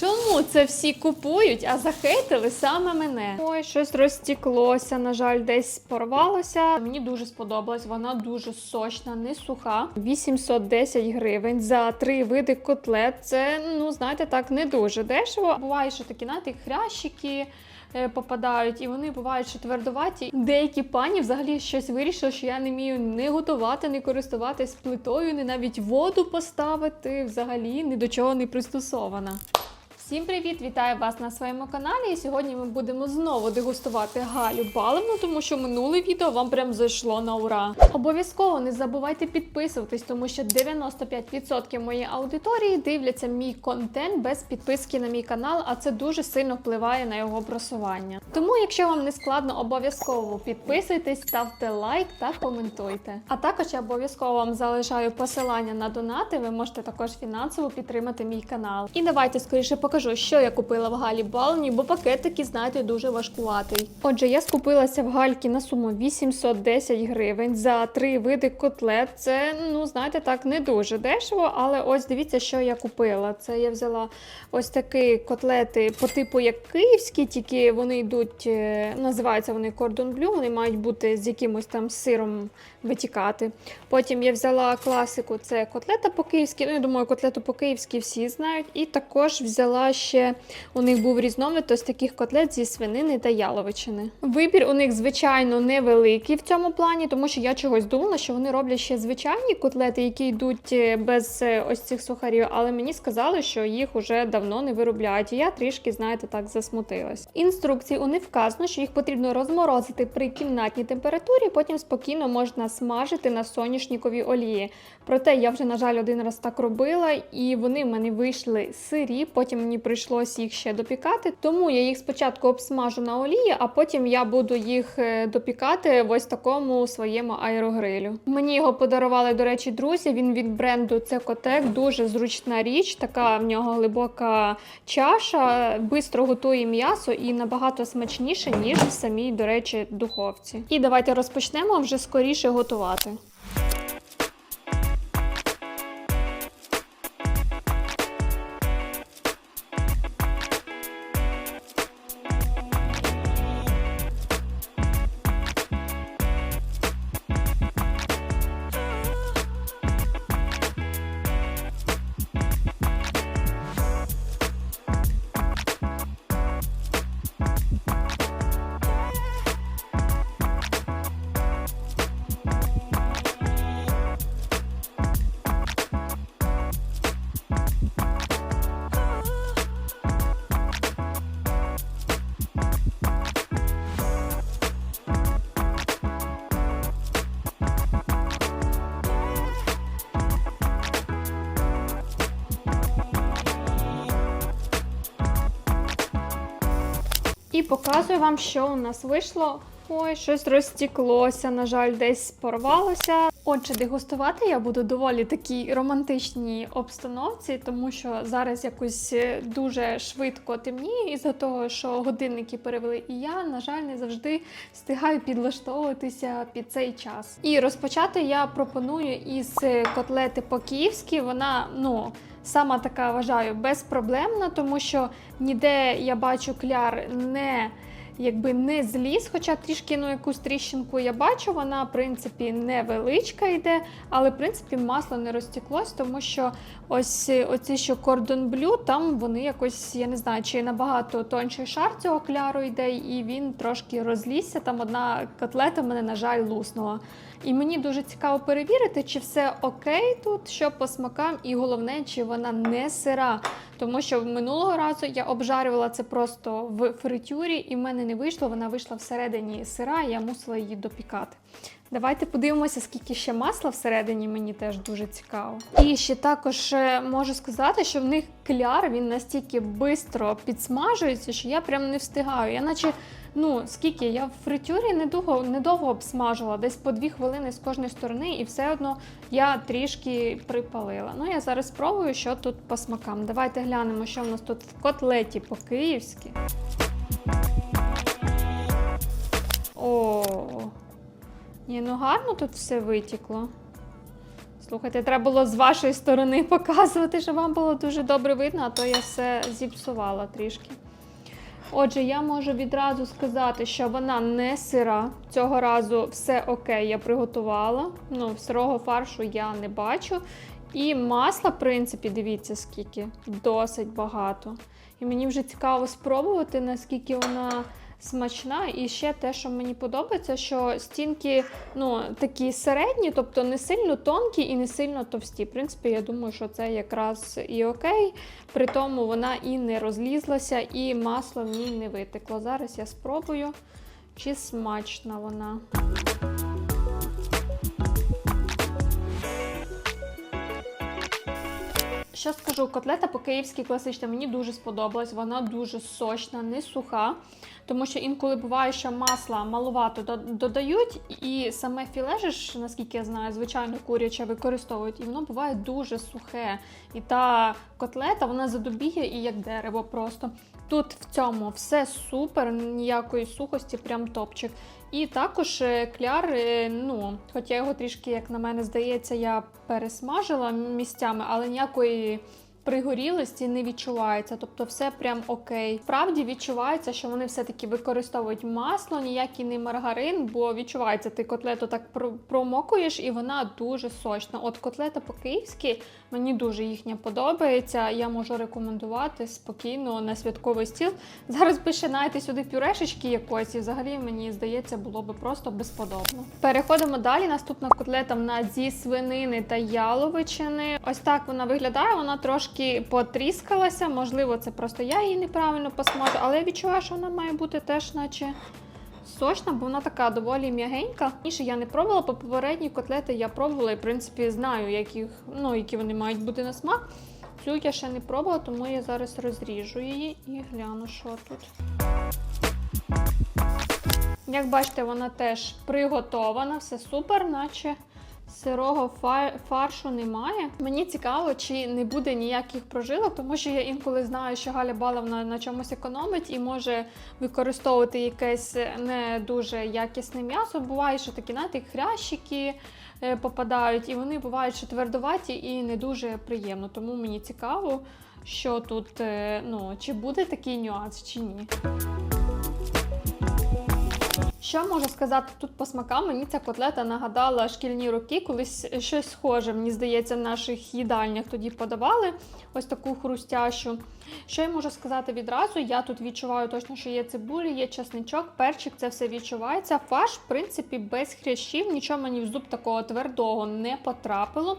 Чому це всі купують, а захейтили саме мене? Ой, щось розтіклося, на жаль, десь порвалося. Мені дуже сподобалась, вона дуже сочна, не суха. 810 гривень за три види котлет. Це, ну, знаєте, так, не дуже дешево. Буває, що такі, знаєте, хрящики. е, Попадають, і вони бувають що твердуваті. Деякі пані взагалі щось вирішили, що я не вмію не готувати, не користуватись плитою, не навіть воду поставити. Взагалі ні до чого не пристосована. Всім привіт! Вітаю вас на своєму каналі. І сьогодні ми будемо знову дегустувати Галю Балевну, тому що минуле відео вам прям зайшло на ура. Обов'язково не забувайте підписуватись, тому що 95% моєї аудиторії дивляться мій контент без підписки на мій канал, а це дуже сильно впливає на його просування. Тому, якщо вам не складно, обов'язково підписуйтесь, ставте лайк та коментуйте. А також я обов'язково вам залишаю посилання на донати. Ви можете також фінансово підтримати мій канал. І давайте скоріше покажу, що я купила в Галі Балні, бо пакет такий, знаєте, дуже важкуватий. Отже, я скупилася в Гальки на суму 810 гривень за три види котлет. Це, ну, знаєте, так, не дуже дешево, але ось дивіться, що я купила. Це я взяла ось такі котлети по типу як київські, тільки вони йдуть, е, називаються вони кордон блю, вони мають бути з якимось там сиром витікати. Потім я взяла класику, це котлета по-київськи. Ну, я думаю, котлету по-київськи всі знають. І також взяла ще у них був різновид ось таких котлет зі свинини та яловичини. Вибір у них, звичайно, невеликий в цьому плані, тому що я чогось думала, що вони роблять ще звичайні котлети, які йдуть е, без е, ось цих сухарів, але мені сказали, що їх уже давно не виробляють. І я трішки, знаєте, так засмутилась. Інструкції у них вказано, що їх потрібно розморозити при кімнатній температурі, потім спокійно можна смажити на соняшниковій олії. Проте я вже, на жаль, один раз так робила, і вони в мене вийшли сирі. Потім мені прийшлося їх ще допікати. Тому я їх спочатку обсмажу на олії, а потім я буду їх е, допікати в ось такому своєму аерогрилю. Мені його подарували, до речі, друзі. Він від бренду Цекотек. Дуже зручна річ, така в нього глибока чаша, бистро готує м'ясо і набагато смачніше, ніж в самій, до речі, духовці. І давайте розпочнемо вже скоріше готувати. І показую вам, що у нас вийшло. Ой, щось розтіклося, на жаль, десь порвалося. Отже, дегустувати я буду доволі такій романтичній обстановці, тому що зараз якось е, дуже швидко темніє, із-за того, що годинники перевели, і я, на жаль, не завжди встигаю підлаштовуватися під цей час. І розпочати я пропоную із е, котлети по-київськи. Вона, ну. Сама така вважаю безпроблемна, тому що ніде я бачу кляр не якби не зліз, хоча трішки ну, якусь тріщинку я бачу, вона в принципі невеличка йде, але в принципі масло не розтіклось, тому що ось оці, що кордон блю, там вони якось, я не знаю, чи набагато тонший шар цього кляру йде, і він трошки розлізся. Там одна котлета в мене, на жаль, луснула. І мені дуже цікаво перевірити, чи все окей тут, що по смакам, і головне, чи вона не сира. Тому що минулого разу я обжарювала це просто в фритюрі, і в мене не вийшло. Вона вийшла всередині сира, і я мусила її допікати. Давайте подивимося, скільки ще масла всередині, мені теж дуже цікаво. І ще також е, можу сказати, що в них кляр він настільки швидко підсмажується, що я прям не встигаю. Я наче, ну скільки я в фритюрі недовго, недовго обсмажувала, десь по дві хвилини з кожної сторони, і все одно я трішки припалила. Ну я зараз спробую, що тут по смакам. Давайте глянемо, що в нас тут в котлеті по-київськи. О, ні, ну гарно тут все витікло. Слухайте, треба було з вашої сторони показувати, щоб вам було дуже добре видно, а то я все зіпсувала трішки. Отже, я можу відразу сказати, що вона не сира. Цього разу все окей, я приготувала. Ну, сирого фаршу я не бачу. І масла, в принципі, дивіться, скільки досить багато. І мені вже цікаво спробувати, наскільки вона смачна. І ще те, що мені подобається, що стінки ну, такі середні, тобто не сильно тонкі і не сильно товсті. В принципі, я думаю, що це якраз і окей. При тому вона і не розлізлася, і масло в ній не витекло. Зараз я спробую, чи смачна вона. Що скажу, котлета по-київськи класична, мені дуже сподобалась. Вона дуже сочна, не суха. Тому що інколи буває, що масла маловато додають, і саме філе, ж, наскільки я знаю, звичайно куряче використовують, і воно буває дуже сухе. І та котлета вона задубіє і як дерево просто. Тут в цьому все супер, ніякої сухості, прям топчик. І також е, кляр, е, ну, хоча його трішки, як на мене здається, я пересмажила місцями, але ніякої пригорілості не відчувається. Тобто все прям окей. Справді відчувається, що вони все-таки використовують масло, ніякий не маргарин, бо відчувається, ти котлету так промокуєш, і вона дуже сочна. От котлета по-київськи мені дуже їхня подобається. Я можу рекомендувати спокійно на святковий стіл. Зараз би ще знаєте, сюди пюрешечки якось, і взагалі мені здається, було би просто безподобно. Переходимо далі. Наступна котлета в нас зі свинини та яловичини. Ось так вона виглядає. Вона трошки потріскалася. Можливо, це просто я її неправильно посмажу, але я відчуваю, що вона має бути теж, наче. Сочна, бо вона така доволі м'ягенька. Раніше я не пробувала, по попередні котлети я пробувала і, в принципі, знаю, яких, ну, які вони мають бути на смак. Цю я ще не пробувала, тому я зараз розріжу її і гляну, що тут. Як бачите, вона теж приготована, все супер, наче сирого фа- фаршу немає. Мені цікаво, чи не буде ніяких прожилок, тому що я інколи знаю, що Галя Баловна на чомусь економить і може використовувати якесь не дуже якісне м'ясо. Буває, що такі, знаєте, хрящики е, попадають, і вони бувають що твердуваті і не дуже приємно. Тому мені цікаво, що тут, е, ну, чи буде такий нюанс, чи ні. Що можу сказати тут по смакам? Мені ця котлета нагадала шкільні роки, колись щось схоже, мені здається, в наших їдальнях тоді подавали ось таку хрустящу. Що я можу сказати відразу? Я тут відчуваю точно, що є цибулі, є чесничок, перчик, це все відчувається. Фарш, в принципі, без хрящів, нічого мені в зуб такого твердого не потрапило.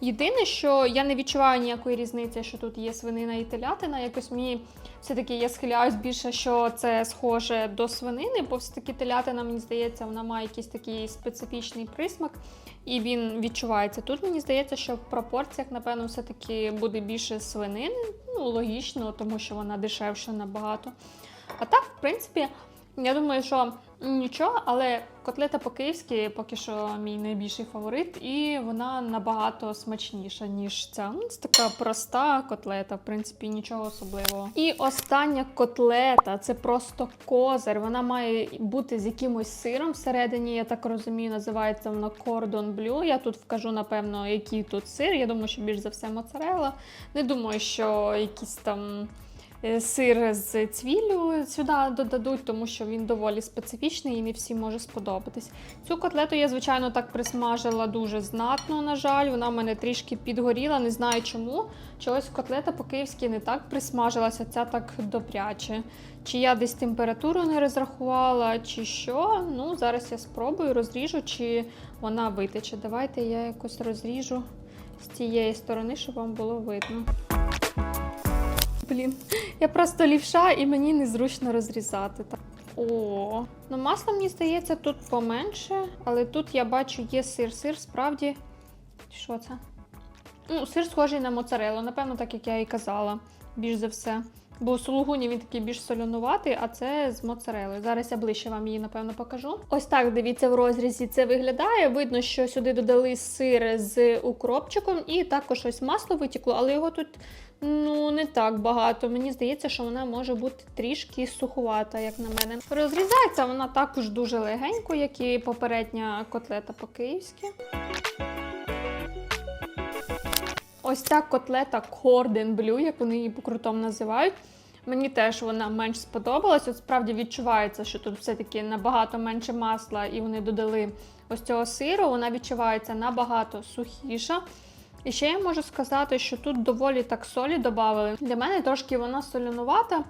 Єдине, що я не відчуваю ніякої різниці, що тут є свинина і телятина. Якось мені все-таки я схиляюсь більше, що це схоже до свинини, бо все-таки телятина, мені здається, вона має якийсь такий специфічний присмак, і він відчувається. Тут мені здається, що в пропорціях, напевно, все-таки буде більше свинини. Ну, логічно, тому що вона дешевша набагато. А так, в принципі, я думаю, що нічого, але котлета по-київськи поки що мій найбільший фаворит, і вона набагато смачніша, ніж ця. Ну, Це така проста котлета, в принципі, нічого особливого. І остання котлета це просто козир. Вона має бути з якимось сиром всередині, я так розумію, називається вона кордон блю. Я тут вкажу, напевно, який тут сир. Я думаю, що більш за все моцарелла. Не думаю, що якісь там сир з цвіллю сюди додадуть, тому що він доволі специфічний і не всім може сподобатись. Цю котлету я, звичайно, так присмажила дуже знатно, на жаль. Вона в мене трішки підгоріла, не знаю чому. Чогось котлета по-київськи не так присмажилася, ця так добряче. Чи я десь температуру не розрахувала, чи що. Ну, зараз я спробую, розріжу, чи вона витече. Давайте я якось розріжу з цієї сторони, щоб вам було видно. Блін, я просто лівша і мені незручно розрізати. Так. О, ну масло, мені здається, тут поменше, але тут я бачу є сир. Сир справді. Що це? Ну, сир схожий на моцарелу, напевно, так як я і казала, більш за все. Бо сулугуні він такий більш солонуватий, а це з моцарели. Зараз я ближче вам її, напевно, покажу. Ось так, дивіться, в розрізі це виглядає. Видно, що сюди додали сир з укропчиком, і також ось масло витікло, але його тут ну не так багато. Мені здається, що вона може бути трішки сухувата, як на мене. Розрізається вона також дуже легенько, як і попередня котлета по-київськи. Ось ця котлета Cordon Bleu, як вони її по-крутому називають. Мені теж вона менш сподобалась. От справді відчувається, що тут все-таки набагато менше масла, і вони додали ось цього сиру. Вона відчувається набагато сухіша. І ще я можу сказати, що тут доволі так солі додали. Для мене трошки вона солянувата,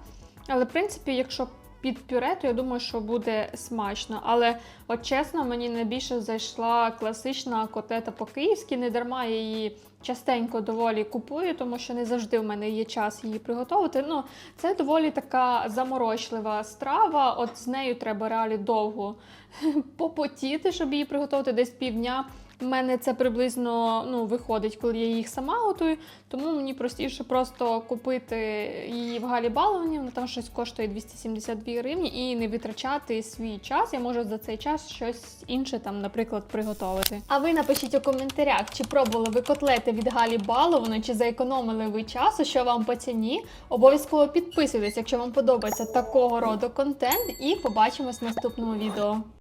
але в принципі, якщо під пюре, то я думаю, що буде смачно. Але от чесно, мені найбільше зайшла класична котлета по-київськи. Не дарма я її частенько доволі купую, тому що не завжди в мене є час її приготувати. Ну, це доволі така заморочлива страва. От з нею треба реалі довго попотіти, щоб її приготувати десь півдня. У мене це приблизно ну, виходить, коли я їх сама готую, тому мені простіше просто купити її в Галі Баловані, вона там щось коштує 272 гривні, і не витрачати свій час. Я можу за цей час щось інше, там, наприклад, приготувати. А ви напишіть у коментарях, чи пробували ви котлети від Галі Балованої, чи заекономили ви часу, що вам по ціні. Обов'язково підписуйтесь, якщо вам подобається такого роду контент, і побачимось в наступному відео.